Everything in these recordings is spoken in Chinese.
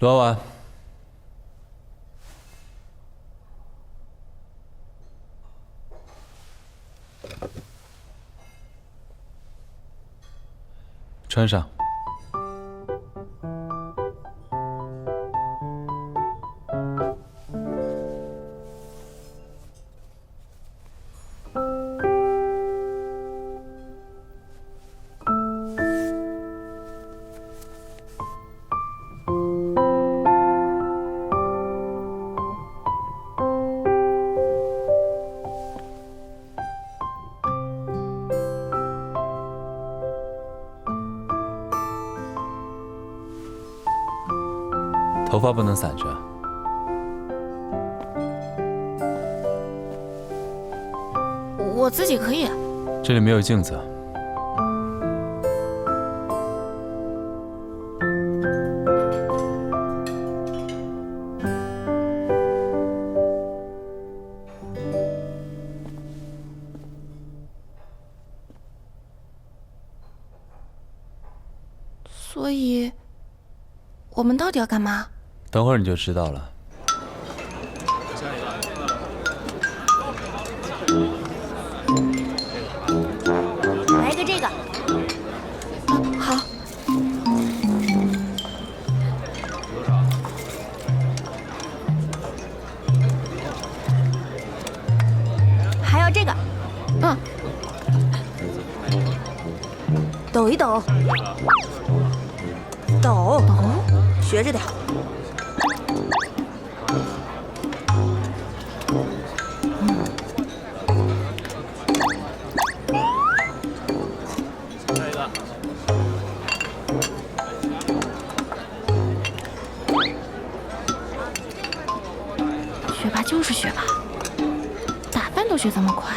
罗婉，穿上。头发不能散着。我自己可以。这里没有镜子。所以，我们到底要干嘛？等会儿你就知道了。来一个这个，好，还要这个，嗯，抖一抖。抖，抖，学着点。就是学霸，打扮都学这么快。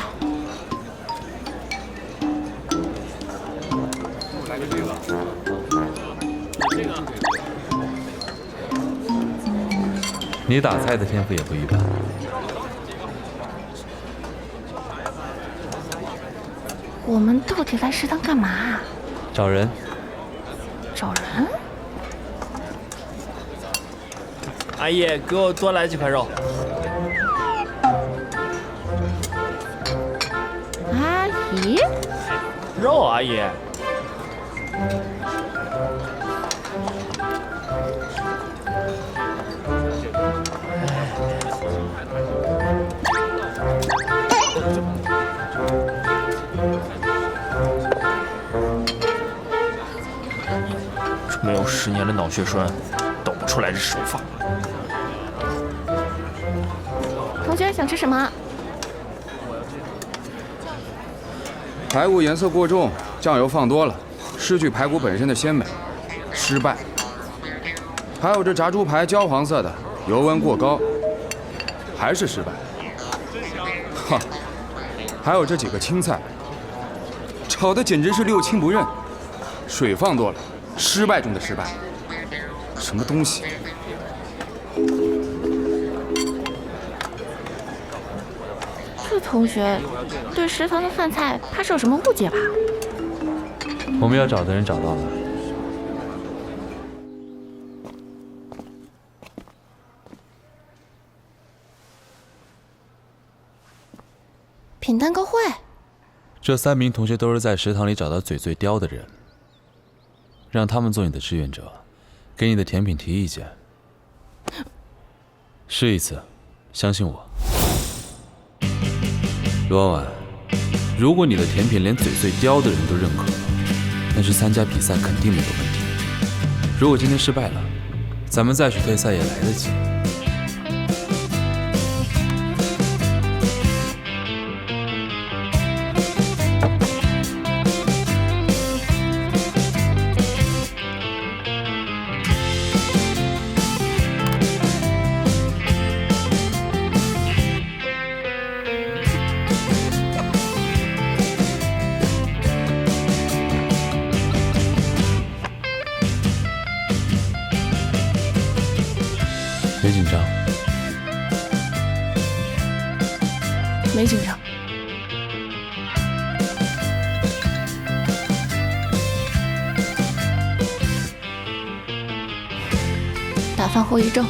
你打菜的天赋也不一般。我们到底来食堂干嘛啊？找人。找人？阿姨，给我多来几块肉。姨？肉，阿姨。没有十年的脑血栓，抖不出来这手法。同学想吃什么？排骨颜色过重，酱油放多了，失去排骨本身的鲜美，失败。还有这炸猪排焦黄色的，油温过高，还是失败。哈，还有这几个青菜，炒的简直是六亲不认，水放多了，失败中的失败。什么东西？同学对食堂的饭菜怕是有什么误解吧？我们要找的人找到了。品蛋糕会。这三名同学都是在食堂里找到嘴最刁的人，让他们做你的志愿者，给你的甜品提意见。试一次，相信我。罗婉婉，如果你的甜品连嘴最刁的人都认可了，那去参加比赛肯定没有问题。如果今天失败了，咱们再去退赛也来得及。没紧张。打打饭后遗症。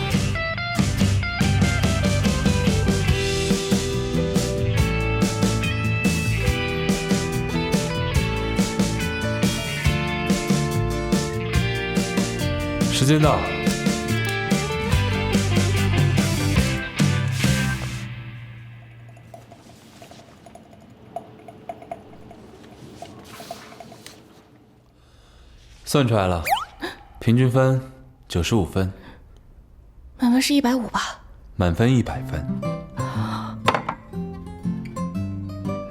时间到。算出来了，平均分九十五分，满分是一百五吧？满分一百分。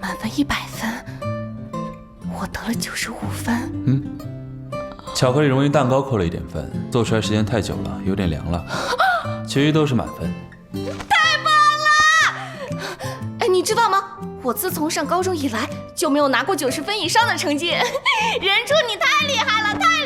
满分一百分，我得了九十五分。嗯巧克力溶于蛋糕扣了一点分，做出来时间太久了，有点凉了。其余都是满分。太棒了哎，你知道吗？我自从上高中以来就没有拿过九十分以上的成绩。人柱，你太厉害了，太